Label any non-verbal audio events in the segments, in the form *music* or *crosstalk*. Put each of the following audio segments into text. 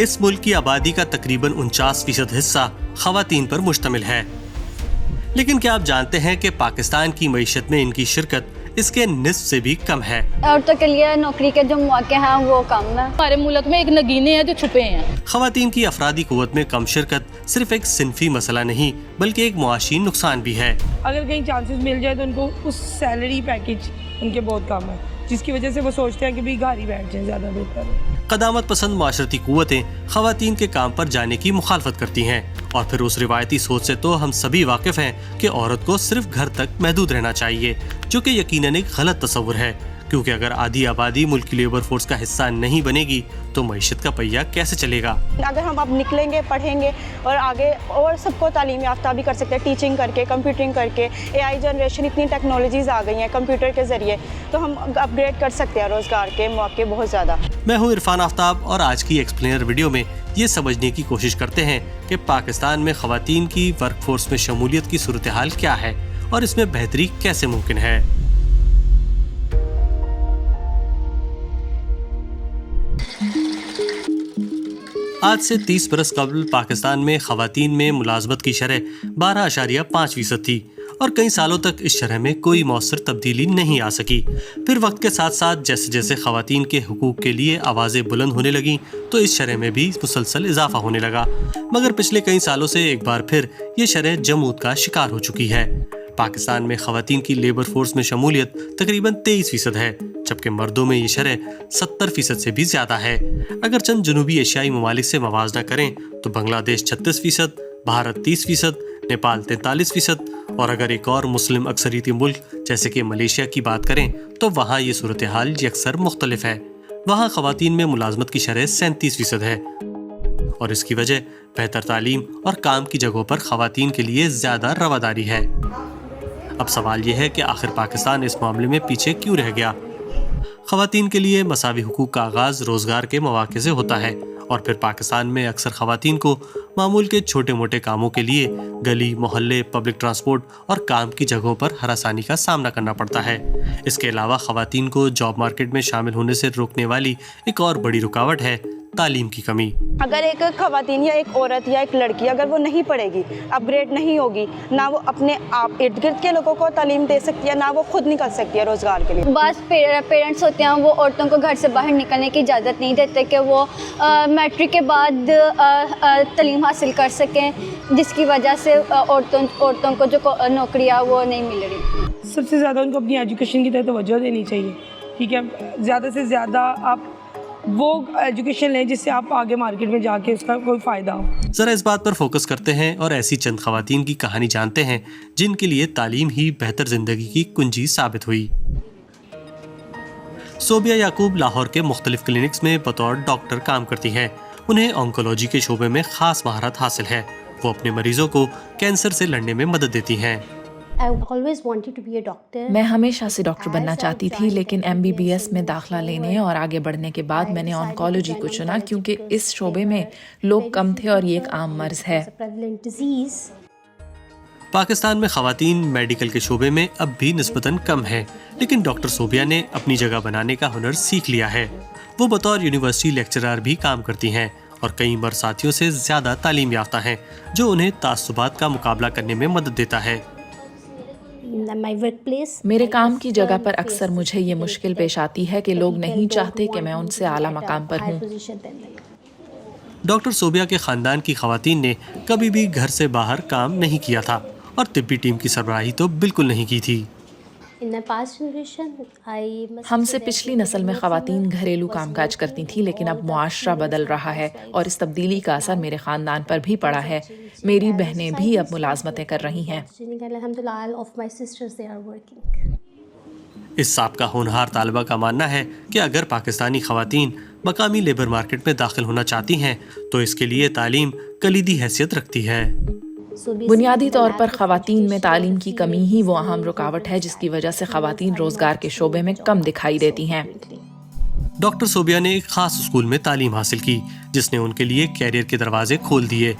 इस मुल्क की आबादी का तकरीबन उनचास फ़ीसद हिस्सा खातन पर मुश्तमिल है। लेकिन क्या आप जानते हैं कि पाकिस्तान की मीशत में इनकी शिरकत इसके निस्फ से भी कम है? औरतों के लिए नौकरी के जो मौके हैं वो कम है। हमारे मुल्क में एक नगीने हैं जो छुपे हैं। खातन की अफराधी कुत में कम शिरकत सिर्फ़ एक सिनफी मसला नहीं बल्कि एक मुआशी नुकसान भी है। अगर कहीं चांसेस मिल जाए तो उनको उस सैलरी पैकेज उनके बहुत कम है। जिसकी वजह से वो सोचते हैं कि भी घर ही बैठ जाए ज़्यादा बेहतर कदामत पसंद माशरती कुतें खातन के काम पर जाने की मुखालफत करती हैं और फिर उस रिवायती सोच से तो हम सभी वाकिफ हैं कि औरत को सिर्फ़ घर तक महदूद रहना चाहिए, जो कि यकीन एक गलत तस्वुर है। क्योंकि अगर आधी आबादी मुल्क की लेबर फोर्स का हिस्सा नहीं बनेगी तो मीशत का पहिया कैसे चलेगा? अगर हम अब निकलेंगे पढ़ेंगे और आगे और सबको तालीम याफ्ता भी कर सकते हैं टीचिंग करके कंप्यूटरिंग करके एआई जनरेशन इतनी टेक्नोलॉजीज़ आ गई हैं कंप्यूटर के ज़रिए तो हम अपग्रेड कर सकते हैं रोज़गार के मौके बहुत ज़्यादा। मैं हूँ इरफान आफ्ताब और आज की एक्सप्लेनर वीडियो में ये समझने की कोशिश करते हैं कि पाकिस्तान में खातन की वर्कफोर्स में शमूलियत की सूरत हाल क्या है और इसमें बेहतरी कैसे मुमकिन है। आज से 30 बरस कबल पाकिस्तान में खातन में मुलाजमत की शरह, बारह आशारिया पाँच फ़ीसद थी और कई सालों तक इस शरह में कोई मौसर तब्दीली नहीं आ सकी। फिर वक्त के साथ साथ जैसे जैसे खातन के हकूक़ के लिए आवाज़ें बुलंद होने लगीं तो इस शरह में भी मुसलसल इजाफा होने लगा। मगर पिछले कई सालों से एक बार फिर ये शरह जमूद का शिकार हो चुकी है। पाकिस्तान में खातन की लेबर फोर्स में शमूलियत तकरीबन तेईस फ़ीसद है, जबकि मर्दों में ये शरह सत्तर फ़ीसद से भी ज़्यादा है। अगर चंद जनूबी एशियाई ममालिक से मवाजना करें तो बांग्लादेश छत्तीस फ़ीसद, भारत तीस फ़ीसद, नेपाल तैंतालीस फ़ीसद, और अगर एक और मुस्लिम अक्सरीती मुल्क जैसे कि मलेशिया की बात करें तो वहाँ ये सूरत हाल अक्सर मुख्तलिफ़ है। वहाँ खातन में मुलाजमत की शरह सैंतीस फ़ीसद है। और इसकी वजह बेहतर तालीम और काम की जगहों पर खातन के लिए ज़्यादा रवादारी है। अब सवाल यह है कि आखिर पाकिस्तान इस मामले में पीछे क्यों रह गया? खातन के लिए मसावी हकूक़ का आगाज़ रोज़गार के मौके से होता है और फिर पाकिस्तान में अक्सर खातन को मामूल के छोटे मोटे कामों के लिए गली, मोहल्ले, पब्लिक ट्रांसपोर्ट और काम की जगहों पर हरासानी का सामना करना पड़ता है। इसके अलावा खातन को जॉब मार्केट में शामिल होने से रोकने वाली एक और बड़ी रुकावट है तालीम की कमी। अगर एक खातन या एक औरत या एक लड़की अगर वो नहीं पढ़ेगी अपग्रेड नहीं होगी ना वो अपने आप इर्द गिर्द के लोगों को तालीम दे सकती है ना वो खुद निकल सकती है रोज़गार के लिए। बस पेरेंट्स होते हैं वो औरतों को घर से बाहर निकलने की इजाज़त नहीं देते कि वो मैट्रिक के बाद तलीम हासिल कर सकें जिसकी वजह से औरतों औरतों को जो नौकरियाँ वो नहीं मिल रही। सबसे ज़्यादा उनको अपनी एजुकेशन की तरह तवज्जो देनी चाहिए। ठीक है? ज़्यादा से ज़्यादा आप वो एजुकेशन लें जिससे आप आगे मार्केट में जाके उसका कोई फ़ायदा हो। ज़रा इस बात पर फोकस करते हैं और ऐसी चंद खातन की कहानी जानते हैं, जिनके लिए तालीम ही बेहतर ज़िंदगी की कुंजी साबित हुई। सोबिया याकूब लाहौर के मुख्तलिफ़ क्लिनिक्स में बतौर डॉक्टर काम करती हैं। उन्हें ऑन्कोलॉजी के शोबे में ख़ास महारत हासिल है। वो अपने मरीजों को कैंसर से लड़ने में मदद देती हैं। मैं हमेशा से डॉक्टर बनना चाहती थी लेकिन एमबीबीएस में दाखला लेने और आगे बढ़ने के बाद मैंने ऑनकोलॉजी को चुना क्योंकि इस शोबे में लोग कम थे और ये एक आम मर्ज है। पाकिस्तान में खातन मेडिकल के शोबे में अब भी नस्बता कम है लेकिन डॉक्टर सोबिया ने अपनी जगह बनाने का हुनर सीख लिया है। वो बतौर यूनिवर्सिटी लेक्चरर भी काम करती हैं और कई मर्द साथियों से ज़्यादा तालीम याफ्ता हैं जो उन्हें तासुबात का मुकाबला करने में मदद देता है। मेरे काम की जगह पर अक्सर मुझे ये मुश्किल पेश आती है कि लोग नहीं चाहते कि मैं उनसे आला मकाम पर हूँ। डॉक्टर सोबिया के ख़ानदान की खातन ने कभी भी घर से बाहर काम नहीं किया था और तिब्बी टीम की सरबराही तो बिल्कुल नहीं की थी। हमसे पिछली नस्ल में खातन घरेलू कामकाज करती थी लेकिन अब मुआशरा बदल रहा है और इस तब्दीली का असर मेरे ख़ानदान पर भी पड़ा है। मेरी बहनें भी अब मुलाजमतें कर रही हैं। इस सबका होनहार तालबा का मानना है कि अगर पाकिस्तानी खातन मकामी लेबर मार्केट में दाखिल होना चाहती हैं तो इसके लिए तालीम कलीदी हैसियत रखती है। बुनियादी तौर पर खातन में तालीम की कमी ही वो अहम रुकावट है, जिसकी वजह से खातन रोज़गार के शोबे में कम दिखाई देती हैं। डॉक्टर सोबिया ने एक खास स्कूल में तालीम हासिल की, जिसने उनके लिए कैरियर के दरवाजे खोल दिए।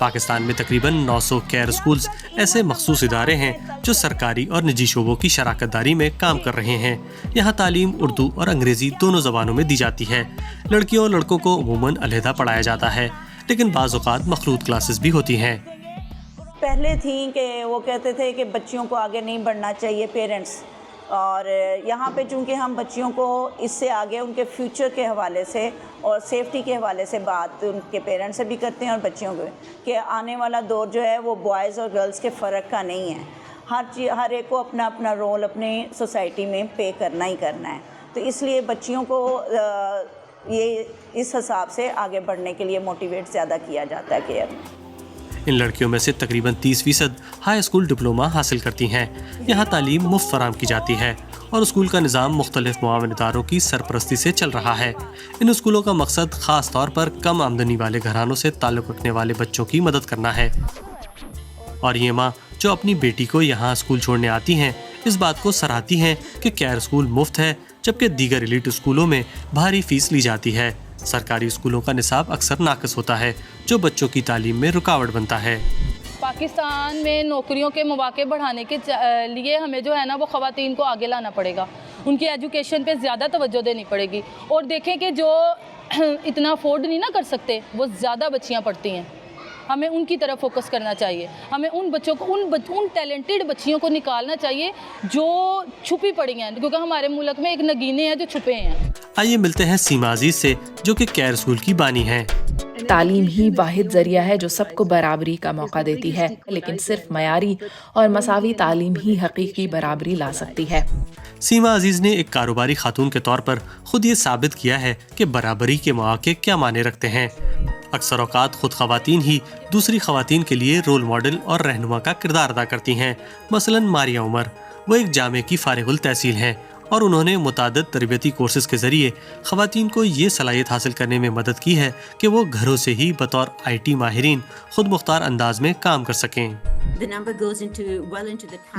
पाकिस्तान में तकरीबन 900 केयर स्कूल्स ऐसे मखसूस इदारे हैं, जो सरकारी और निजी शोबों की शराकत दारी में काम कर रहे हैं। यहाँ तालीम उर्दू और अंग्रेज़ी दोनों ज़बानों में दी जाती है। लड़कियों और लड़कों को अमूमन अलहदा पढ़ाया जाता है। लेकिन बाज़ अवत मखलूत क्लासेस भी होती हैं। पहले थी कि वो कहते थे कि बच्चियों को आगे नहीं बढ़ना चाहिए पेरेंट्स। और यहाँ पे चूँकि हम बच्चियों को इससे आगे उनके फ्यूचर के हवाले से और सेफ्टी के हवाले से बात उनके पेरेंट्स से भी करते हैं और बच्चियों को कि आने वाला दौर जो है वो बॉयज़ और गर्ल्स के फ़र्क का नहीं है। हर चीज़, हर एक को अपना अपना रोल अपनी सोसाइटी में पे करना ही करना है। तो इसलिए बच्चियों को ये इस हिसाब से आगे बढ़ने के लिए मोटिवेट ज़्यादा किया जाता है केयर। में इन लड़कियों में से तकरीबन 30 फ़ीसद हाई स्कूल डिप्लोमा हासिल करती हैं। यहाँ तालीम मुफ़्त फराम की जाती है और स्कूल का निज़ाम मुख्तलिफ़ मावन इदारों की सरपरस्ती से चल रहा है। इन स्कूलों का मकसद ख़ास तौर पर कम आमदनी वाले घरानों से ताल्लुक़ रखने वाले बच्चों की मदद करना है। और ये माँ जो अपनी बेटी को यहाँ स्कूल छोड़ने आती हैं, इस बात को सराहती हैं कि कैर स्कूल मुफ़्त है जबकि दीगर एलिट स्कूलों में भारी फ़ीस ली जाती है। सरकारी स्कूलों का निसाब अक्सर नाकस होता है, जो बच्चों की तालीम में रुकावट बनता है। पाकिस्तान में नौकरियों के मौके बढ़ाने के लिए हमें जो है ना वो ख़वातीन को आगे लाना पड़ेगा। उनकी एजुकेशन पे ज़्यादा तवज्जो देनी पड़ेगी। और देखें कि जो *clears throat* इतना अफोर्ड नहीं ना कर सकते, वो ज़्यादा बच्चियाँ पढ़ती हैं। हमें उनकी तरफ़ फोकस करना चाहिए। हमें उन बच्चों को उन बच, उन टैलेंटेड बच्चियों को निकालना चाहिए जो छुपी पड़ी हैं। क्योंकि हमारे मुल्क में एक नगीने हैं जो छुपे हैं। आइए मिलते हैं सीमा अज़ीज़ से जो कि कैर स्कूल की बानी है। तालीम ही वाहिद ज़रिया है जो सबको बराबरी का मौका देती है लेकिन सिर्फ़ मयारी और मसावी तालीम ही हकीकी बराबरी ला सकती है। सीमा अज़ीज़ ने एक कारोबारी खातून के तौर पर खुद ये साबित किया है कि बराबरी के मौके क्या माने रखते हैं। अक्सर अवकात खुद खातन ही दूसरी खातन के लिए रोल मॉडल और रहनुमा का किरदार अदा करती हैं। मसलन मारिया उमर, वो एक जामे की फ़ारगुल तहसील हैं। और उन्होंने मुताद तरबियती कोर्सेज के ज़रिए खवातीन को ये सलाहियत हासिल करने में मदद की है कि वो घरों से ही बतौर आई टी माहिरीन खुद मुख्तार अंदाज में काम कर सकें।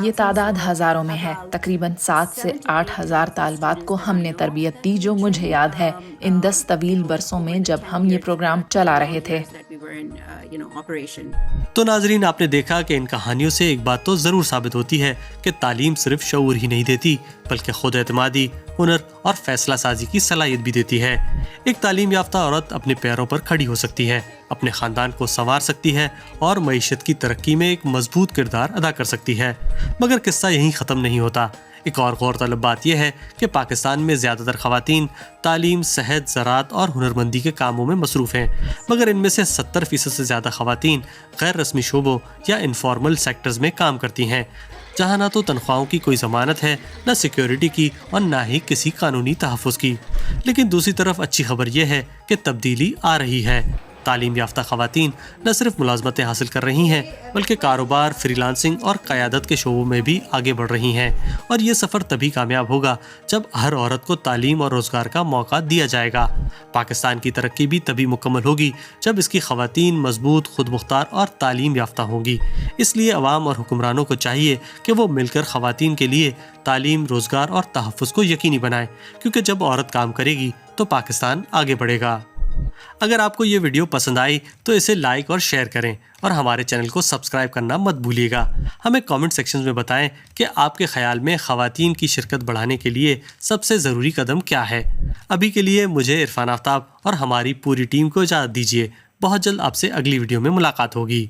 ये तादाद हज़ारों में है। तकरीबन सात से आठ हज़ार तालबात को हमने तरबियत दी जो मुझे याद है इन दस तवील बरसों में जब हम ये प्रोग्राम चला रहे थे। तो नाजरीन, आपने देखा कि इन कहानियों से एक बात तो ज़रूर साबित होती है कि तालीम सिर्फ़ शऊर ही नहीं देती, बल्कि खुद एतमादी, हुनर और फैसला साजी की सलाहियत भी देती है। एक तालीम याफ्ता औरत अपने पैरों पर खड़ी हो सकती है, अपने ख़ानदान को संवार सकती है और मीशत की तरक्की में एक मज़बूत किरदार अदा कर सकती है। मगर किस्सा यहीं ख़त्म नहीं होता। एक और गौरतलब बात यह है कि पाकिस्तान में ज़्यादातर खवतान तालीम, सेहत, ज़रात और हुनरमंदी के कामों में मसरूफ़ हैं। मगर इनमें से सत्तर फ़ीसद से ज़्यादा खातन गैर रस्मी शोबों या इनफॉर्मल सेक्टर्स में काम करती हैं। जहाँ ना तो तनख्वाहों की कोई ज़मानत है, न सिक्योरिटी की और ना ही किसी कानूनी तहफ़ की। लेकिन दूसरी तरफ़ अच्छी खबर यह है कि तब्दीली आ रही है। तालीम याफ्ता खवतान न सिर्फ़ मुलाजमतें हासिल कर रही हैं, बल्कि कारोबार, फ्रीलांसिंग और क़्यादत के शोबों में भी आगे बढ़ रही हैं। और ये सफ़र तभी कामयाब होगा जब हर औरत को तालीम और रोज़गार का मौका दिया जाएगा। पाकिस्तान की तरक्की भी तभी मुकम्मल होगी जब इसकी खवतान मज़बूत खुद मुख्तार और तालीम याफ्ता होंगी। इसलिए अवाम और हुक्मरानों को चाहिए कि वो मिलकर खवतान के लिए तालीम, रोज़गार और तहफ़ को यकीनी बनाएँ, क्योंकि जब औरत काम करेगी तो पाकिस्तान आगे बढ़ेगा। अगर आपको ये वीडियो पसंद आई तो इसे लाइक और शेयर करें और हमारे चैनल को सब्सक्राइब करना मत भूलिएगा। हमें कमेंट सेक्शन में बताएँ कि आपके ख्याल में खातन की शिरकत बढ़ाने के लिए सबसे ज़रूरी कदम क्या है। अभी के लिए मुझे इरफान आफ्ताब और हमारी पूरी टीम को इजाज़त दीजिए। बहुत जल्द आपसे अगली वीडियो में मुलाकात होगी।